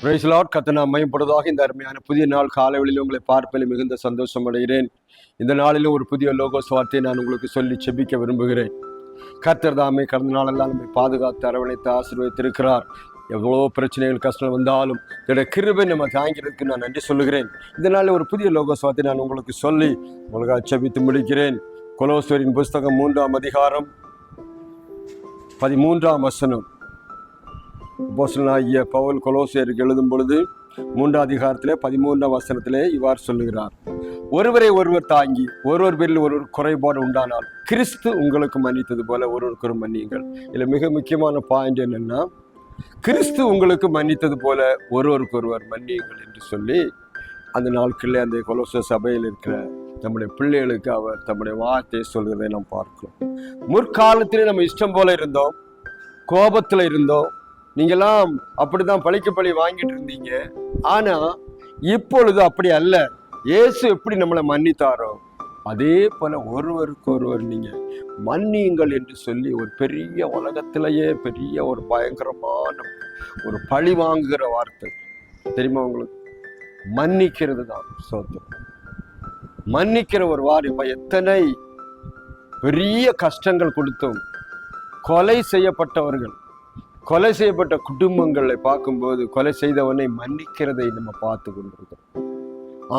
பிரைஸ்லாட் கத்தனா மையப்படுவதாக இந்த அருமையான புதிய நாள் காலைவெளியில் உங்களை பார்ப்பதில் மிகுந்த சந்தோஷம் அடைகிறேன். இந்த நாளிலும் ஒரு புதிய லோகோஸ் வார்த்தையை நான் உங்களுக்கு சொல்லி செபிக்க விரும்புகிறேன். கர்த்தர் தாமே கடந்த நாளெல்லாம் நம்மை பாதுகாத்து அரவணைத்து ஆசீர்வதித்திருக்கிறார். எவ்வளோ பிரச்சனைகள் கஷ்டம் வந்தாலும் இதோட கிருபை நம்ம தாங்கிறதுக்கு நான் நன்றி சொல்லுகிறேன். இந்த நாளில் ஒரு புதிய லோகோஸ் வார்த்தை நான் உங்களுக்கு சொல்லி உங்களுக்கு அச்சபித்து முடிக்கிறேன். கொலோஸ்வரின் புஸ்தகம் மூன்றாம் அதிகாரம் பதிமூன்றாம் வசனம். ஆகிய பவுல் கொலோசியருக்கு எழுதும் பொழுது மூன்றாம் அதிகாரத்திலே பதிமூன்றாம் வசனத்திலே இவ்வாறு சொல்லுகிறார். ஒருவரை ஒருவர் தாங்கி ஒருவர் பேரில் ஒருவர் குறைபாடு உண்டானால் கிறிஸ்து உங்களுக்கு மன்னித்தது போல ஒருவருக்கு மன்னியுங்கள். இதில் மிக முக்கியமான பாயிண்ட் என்னென்னா கிறிஸ்து உங்களுக்கு மன்னித்தது போல ஒருவருக்கு ஒருவர் மன்னியுங்கள் என்று சொல்லி அந்த நாட்களில் அந்த கொலோச சபையில் இருக்கிற நம்முடைய பிள்ளைகளுக்கு அவர் தம்முடைய வார்த்தையை சொல்கிறதை நாம் பார்க்கிறோம். முற்காலத்திலே நம்ம இஷ்டம் போல இருந்தோம் கோபத்தில் இருந்தோம் நீங்கெல்லாம் அப்படிதான் பழிக்க பழி வாங்கிட்டு இருந்தீங்க. ஆனா இப்பொழுது அப்படி அல்ல. இயேசு எப்படி நம்மளை மன்னித்தாரோ அதே போல ஒருவருக்கு ஒருவர் நீங்க மன்னியுங்கள் என்று சொல்லி ஒரு பெரிய உலகத்திலேயே பெரிய ஒரு பயங்கரமான ஒரு பழி வாங்குகிற வார்த்தை. தெரியுமா உங்களுக்கு? மன்னிக்கிறது தான் சோத்திரம் மன்னிக்கிற ஒரு வார் இப்ப எத்தனை பெரிய கஷ்டங்கள் கொடுத்தும் கொலை செய்யப்பட்டவர்கள் கொலை செய்யப்பட்ட குடும்பங்களை பார்க்கும்போது கொலை செய்தவனை மன்னிக்கிறதை நம்ம பார்த்து கொண்டிருக்கிறோம்.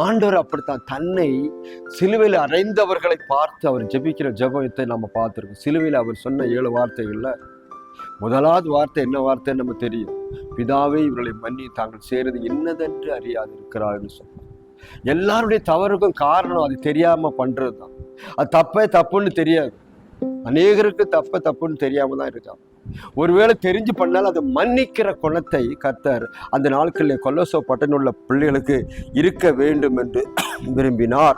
ஆண்டவர் அப்படித்தான் தன்னை சிலுவையில் அறைந்தவர்களை பார்த்து அவர் ஜெபிக்கிற ஜெபத்தை நம்ம பார்த்துருக்கோம். சிலுவையில் அவர் சொன்ன ஏழு வார்த்தைகளில் முதலாவது வார்த்தை என்ன வார்த்தைன்னு நம்ம தெரியும். பிதாவே இவர்களை மன்னி தாங்கள் செய்கிறது என்னதென்று அறியாது இருக்கிறார்னு சொன்னார். எல்லாருடைய தவறுக்கும் காரணம் அது தெரியாமல் பண்ணுறது தான் அது தப்பே தப்புன்னு தெரியாது. அநேகருக்கு தப்ப தப்புன்னு தெரியாமல் தான் இருக்காங்க. ஒருவேளை தெரிஞ்சு பண்ணால் அதை மன்னிக்கிற குணத்தை கர்த்தர் அந்த நாட்களில் கொல்லசோ பட்டனுள்ள பிள்ளைகளுக்கு இருக்க வேண்டும் என்று விரும்பினார்.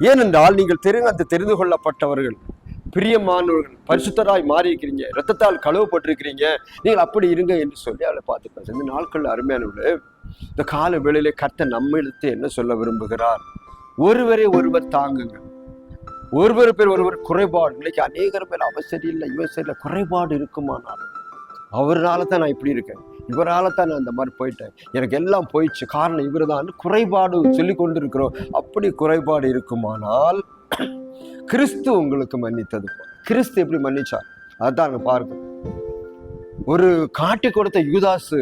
ஏனென்றால் நீங்கள் தெரிந்து அந்த தெரிந்து கொள்ளப்பட்டவர்கள் பிரியமானவர்கள் பரிசுத்தராய் மாறி இருக்கிறீங்க ரத்தத்தால் கழுவப்பட்டிருக்கிறீங்க நீங்கள் அப்படி இருங்க என்று சொல்லி அவளை பார்த்துப்பாங்க இந்த நாட்கள் அருமையானவர்களே இந்த கால வேளையிலே கர்த்தர் நம்மிடத்து என்ன சொல்ல விரும்புகிறார்? ஒருவரை ஒருவர் தாங்குங்க ஒருவர் பேர் ஒருவர் குறைபாடு. இன்னைக்கு அநேகர் பேர் அவ சரியில்லை இவ சரியில்லை குறைபாடு இருக்குமானால் அவரால் தான் நான் இப்படி இருக்கேன். இவரால் தான் நான் இந்த மாதிரி போயிட்டேன். எனக்கு எல்லாம் போயிடுச்சு. காரணம் இவர் தான் குறைபாடு சொல்லி கொண்டு இருக்கிறோம் அப்படி குறைபாடு இருக்குமானால் கிறிஸ்து உங்களுக்கு மன்னித்தது கிறிஸ்து எப்படி மன்னிச்சார்? அதுதான் அங்க பாருங்க. ஒரு காட்டி கொடுத்த யூதாசு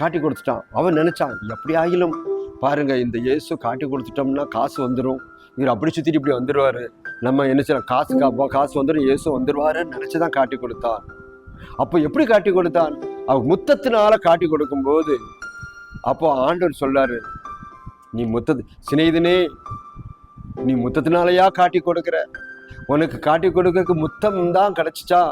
காட்டி கொடுத்துட்டான். அவன் நினைச்சான் எப்படி ஆகிலும் பாருங்க இந்த இயேசு காட்டி கொடுத்துட்டோம்னா காசு வந்துடும் இவர் அப்படி சுத்திட்டு இப்படி வந்துருவாரு. நம்ம என்ன செய்யலாம்? காசு காப்போம் காசு வந்துடும் இயேசு வந்துருவாருன்னு நினைச்சுதான் காட்டி கொடுத்தான். அப்போ எப்படி காட்டி கொடுத்தான்? அவர் முத்தத்தினால காட்டி கொடுக்கும்போது அப்போ ஆண்டவர் சொல்றாரு நீ முத்தத்து சிநேகிதனே நீ முத்தத்தினாலயா காட்டி கொடுக்கிற? உனக்கு காட்டி கொடுக்கறதுக்கு முத்தம் தான் கிடைச்சிச்சா?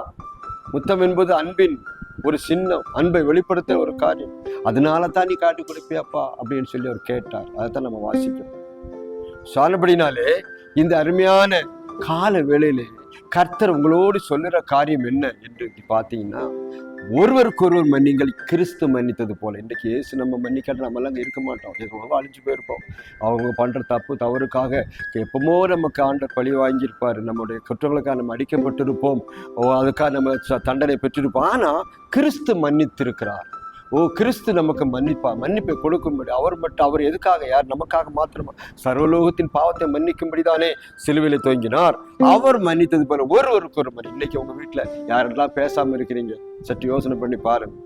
முத்தம் என்பது அன்பின் ஒரு சின்னம் அன்பை வெளிப்படுத்த ஒரு காரியம். அதனால தான் நீ காட்டி கொடுப்பியாப்பா? அப்படின்னு சொல்லி அவர் கேட்டார். அதைத்தான் நம்ம வாசிக்கிறோம். சொன்னபடினாலே இந்த அருமையான கால வேளையிலே கர்த்தர் உங்களோடு சொல்லுற காரியம் என்ன என்று பார்த்தீங்கன்னா ஒருவருக்கு ஒருவர் மன்னிங்கள் கிறிஸ்து மன்னித்தது போல. இன்றைக்கு ஏசு நம்ம மன்னிக்கிற நம்மளாம் அங்கே இருக்க மாட்டோம். எவ்வளோ அழிஞ்சு போயிருப்போம். அவங்க பண்ணுற தப்பு தவறுக்காக எப்பமோ நமக்கு ஆண்டர் பழி வாங்கியிருப்பார். நம்முடைய குற்றங்களுக்காக நம்ம அடிக்கப்பட்டிருப்போம். ஓ அதுக்காக நம்ம ச- தண்டனை பெற்றிருப்போம். ஆனால் கிறிஸ்து மன்னித்திருக்கிறார். ஓ கிறிஸ்து நமக்கு மன்னிப்பா மன்னிப்பை கொடுக்கும்படி அவர் மட்டும் அவர் எதுக்காக யார் நமக்காக மாத்திரமா? சர்வலோகத்தின் பாவத்தை மன்னிக்கும்படி தானே சிலுவையில் துவங்கினார். அவர் மன்னித்தது போல ஒருவருக்கு ஒரு மணி இன்னைக்கு உங்க வீட்டில் யாரெல்லாம் பேசாம இருக்கிறீங்க? சற்று யோசனை பண்ணி பாருங்க.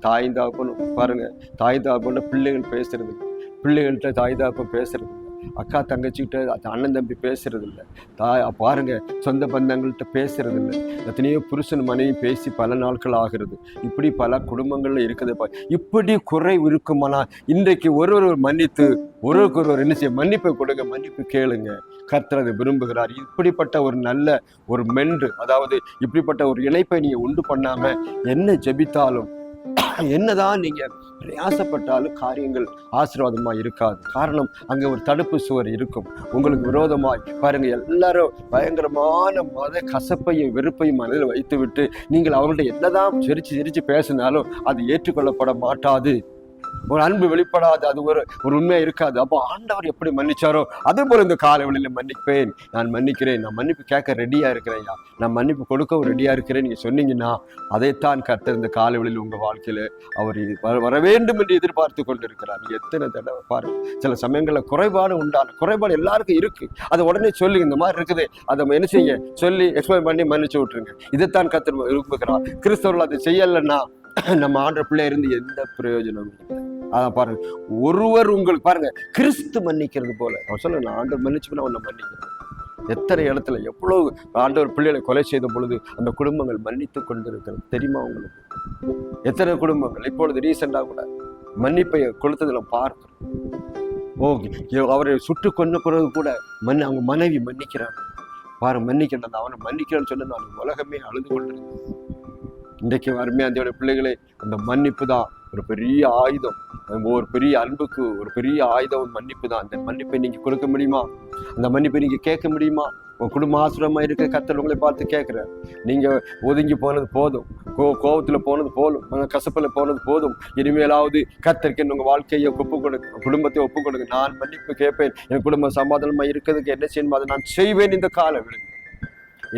தாய் தாப்பனும் பாருங்க. தாய் தாப்பன பிள்ளைகள் பேசுறது. பிள்ளைகள்கிட்ட தாய் தாப்பன் பேசுறது. அக்கா தங்கச்சிக்கிட்ட அண்ணன் தம்பி பேசுறது இல்லை தாய் பாருங்க சொந்த பந்தங்கள்கிட்ட பேசுறது இல்லை எத்தனையோ புருஷன் மனைவி பேசி பல நாட்கள் ஆகிறது. இப்படி பல குடும்பங்கள்ல இருக்குது பா- இப்படி குறை இருக்குமானா இன்றைக்கு ஒருவர் மன்னித்து ஒருவருக்கு ஒருவர் என்ன செய்ய மன்னிப்பை கொடுங்க மன்னிப்பு கேளுங்க. கர்த்தர் அதை விரும்புகிறார். இப்படிப்பட்ட ஒரு நல்ல ஒரு மென்று அதாவது இப்படிப்பட்ட ஒரு இணைப்பை நீங்க உண்டு பண்ணாம என்ன ஜெபித்தாலும் என்னதான் நீங்க பிரயாசப்பட்டாலும் காரியங்கள் ஆசீர்வாதமா இருக்காது. காரணம் அங்க ஒரு தடுப்பு சுவர் இருக்கும். உங்களுக்கு விரோதமாய் பாருங்க எல்லாரும் பயங்கரமான மத கசப்பையும் வெறுப்பையும் மனதில் வைத்துவிட்டு நீங்கள் அவங்கள்ட்ட என்னதான் சிரிச்சு சிரிச்சு பேசினாலும் அது ஏற்றுக்கொள்ளப்பட மாட்டாது. ஒரு அன்பு வெளிப்படாது அது ஒரு ஒரு உண்மையா இருக்காது. அப்போ ஆண்டவர் எப்படி மன்னிச்சாரோ அதே போல இந்த காலைவெளியில மன்னிப்பேன். நான் மன்னிக்கிறேன். நான் மன்னிப்பு கேட்க ரெடியா இருக்கிறேன்யா நான் மன்னிப்பு கொடுக்கவும் ரெடியா இருக்கிறேன். நீங்க சொன்னீங்கன்னா அதைத்தான் கர்த்தர் இந்த காலைவெளியில் உங்க வாழ்க்கையில அவர் வர- வர வேண்டும் என்று எதிர்பார்த்து கொண்டிருக்கிறார். எத்தனை தடவை பாரு சில சமயங்களில் குறைபாடு உண்டான குறைபாடு எல்லாருக்கும் இருக்கு. அதை உடனே சொல்லி இந்த மாதிரி இருக்குது. அதை என்ன செய்ய? சொல்லி எக்ஸ்பிளைன் பண்ணி மன்னிச்சு விட்டுருங்க. இதைத்தான் கத்தர் விரும்புகிறார். கிறிஸ்தவர்கள் அதை செய்யலைன்னா நம்ம ஆண்ட பிள்ளை இருந்து எந்த பிரயோஜனமும் இல்லை. அதான் பாருங்க ஒருவர் உங்களுக்கு பாருங்க கிறிஸ்து மன்னிக்கிறது போல. அவன் சொல்ல நான் ஆண்டவர் மன்னிச்சு அவனை மன்னிக்கிறேன். எத்தனை இடத்துல எவ்வளவு ஆண்டவர் பிள்ளைகளை கொலை செய்த பொழுது அந்த குடும்பங்கள் மன்னித்து கொண்டிருக்கிறது. தெரியுமா உங்களுக்கு? எத்தனை குடும்பங்கள்? இப்பொழுது ரீசெண்டாக கூட மன்னிப்பை கொடுத்ததுல பார்க்கிறோம். ஓகே. அவரை சுட்டு கொன்ன பிறகு கூட மன் அவங்க மனைவி மன்னிக்கிறாங்க. பாரு மன்னிக்கிறேன் அவனை மன்னிக்கிறேன்னு சொல்லி நான் உலகமே அழுது கொண்டிருக்கேன் இன்றைக்கு அருமையா அந்த பிள்ளைகளே அந்த மன்னிப்பு தான் ஒரு பெரிய ஆயுதம். ஒரு பெரிய அன்புக்கு ஒரு பெரிய ஆயுதம் மன்னிப்பு தான். அந்த மன்னிப்பை நீங்கள் கொடுக்க முடியுமா? அந்த மன்னிப்பை நீங்கள் கேட்க முடியுமா? உன் குடும்ப ஆசிரமா இருக்க கத்தர் உங்களை பார்த்து கேட்குறேன் நீங்கள் ஒதுங்கி போனது போதும். கோ கோபத்தில் போனது போதும். கசப்பில் போனது போதும். இனிமேலாவது கத்தருக்கு உங்கள் வாழ்க்கையை ஒப்பு கொடுங்க. குடும்பத்தை ஒப்பு கொடுங்க. நான் மன்னிப்பு கேட்பேன். என் குடும்பம் சமாதானமாக இருக்கிறதுக்கு என்ன செய்யணும் அதை நான் செய்வேன் இந்த காலை காலவெளி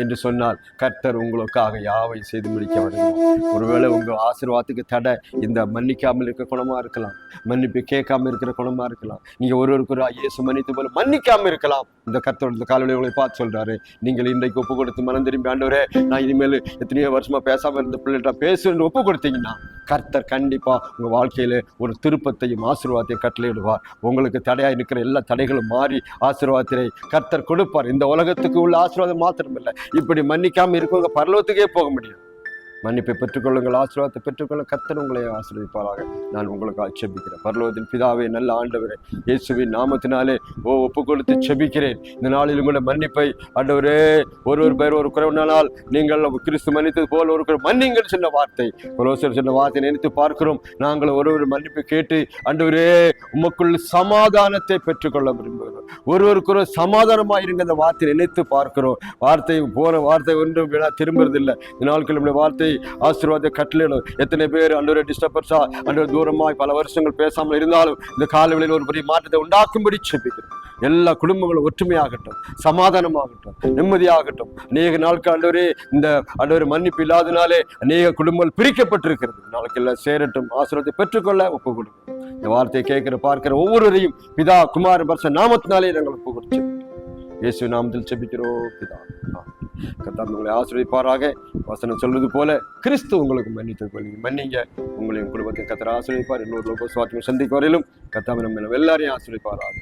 என்று சொன்னால் கர்த்தர் உங்களுக்காக யாவை செய்து முடிக்க வருகிறார் ஒருவேளை உங்கள் ஆசீர்வாதத்துக்கு தடை இந்த மன்னிக்காமல் இருக்க குணமாக இருக்கலாம். மன்னிப்பு கேட்காம இருக்கிற குணமாக இருக்கலாம். நீங்கள் ஒருவருக்கு ஒரு இயேசு மன்னித்து போல மன்னிக்காமல் இருக்கலாம். இந்த கர்த்தர் இந்த காலையில் உங்களை பார்த்து சொல்கிறாரு நீங்கள் இன்றைக்கு ஒப்பு கொடுத்து மனம் திரும்பி ஆண்டவரே நான் இனிமேல் எத்தனையோ வருஷமாக பேசாமல் இருந்த பிள்ளைகிட்ட பேசுன்னு ஒப்பு கொடுத்தீங்கன்னா கர்த்தர் கண்டிப்பாக உங்கள் வாழ்க்கையில் ஒரு திருப்பத்தையும் ஆசீர்வாதத்தையும் கட்டளையிடுவார். உங்களுக்கு தடையாக இருக்கிற எல்லா தடைகளும் மாறி ஆசீர்வாதத்தை கர்த்தர் கொடுப்பார். இந்த உலகத்துக்கு உள்ள ஆசீர்வாதம் மாத்திரமில்லை. இப்படி மன்னிக்காம இருக்கவங்க பரலோகத்துக்கே போக முடியும். மன்னிப்பை பெற்றுக்கொள்ளுங்கள் ஆசீர்வாதத்தை பெற்றுக்கொள்ள கத்தர் உங்களை ஆசீர்வதிப்பாராக. நான் உங்களுக்கு ஆட்சேபிக்கிறேன். பரலோகத்தின் பிதாவே நல்ல ஆண்டவரே இயேசுவின் நாமத்தினாலே ஓ ஒப்பு கொடுத்து செபிக்கிறேன். இந்த நாளில் உங்களை மன்னிப்பை ஆண்டவரே ஒரு பேர் ஒரு குறைவுனானால் நீங்கள் கிறிஸ்து மன்னித்தது போல் ஒரு குறை மன்னிங்கள் சொன்ன வார்த்தை. கொலோசர் சொன்ன வார்த்தை நினைத்து பார்க்கிறோம். நாங்கள் ஒரு மன்னிப்பு கேட்டு ஆண்டவரே உமக்குள் சமாதானத்தை பெற்றுக்கொள்ள விரும்புகிறோம். ஒருவருக்கு ஒரு சமாதானமாக இருங்க அந்த வார்த்தை நினைத்து பார்க்கிறோம். வார்த்தை போன வார்த்தை ஒன்றும் விழா திரும்புறதில்லை. இந்த நாட்கள் நம்முடைய வார்த்தை ஆசீர்வாத கட்டளையிடும். எத்தனை பேர் அன்றொரு டிஸ்டர்பன்ஸா அன்றொரு தூரமாய் பல வருஷங்கள் பேசாமல் இருந்தாலும் இந்த காலவெளியில் ஒரு பெரிய மாற்றத்தை உண்டாக்கும்படி செபிக்கிறோம். எல்லா குடும்பங்களும் ஒற்றுமையாகட்டும் சமாதானமாகட்டும் நிம்மதியாகட்டும். அநேக நாட்கள் அன்றவரே இந்த ஆண்டவர் மன்னிப்பு இல்லாதனாலே அநேக குடும்பங்கள் பிரிக்கப்பட்டிருக்கிறது. நாளைக்கு எல்லாம் சேரட்டும் ஆசீர்வாதத்தை பெற்றுக்கொள்ள ஒப்பு கொடுக்கும் இந்த வார்த்தையை கேட்கிற பார்க்கிற ஒவ்வொருவரையும் பிதா குமார் பர்ச நாமத்தினாலே நாங்கள் ஒப்பு கொடுத்து இயேசு நாமத்தில் செபிக்கிறோம் பிதா. கத்தார் உங்களை ஆசிரியப்பாராக வசனம் சொல்வது போல கிறிஸ்து உங்களுக்கு மன்னித்து போல மன்னிங்க. உங்களையும் குடும்பத்தை கத்தர் ஆசிரியப்பார் இன்னொரு லோக சுவாத்தியம் சந்திக்கு வரையிலும் கத்தாம நம்ம எல்லாரையும் ஆசிரியப்பாராக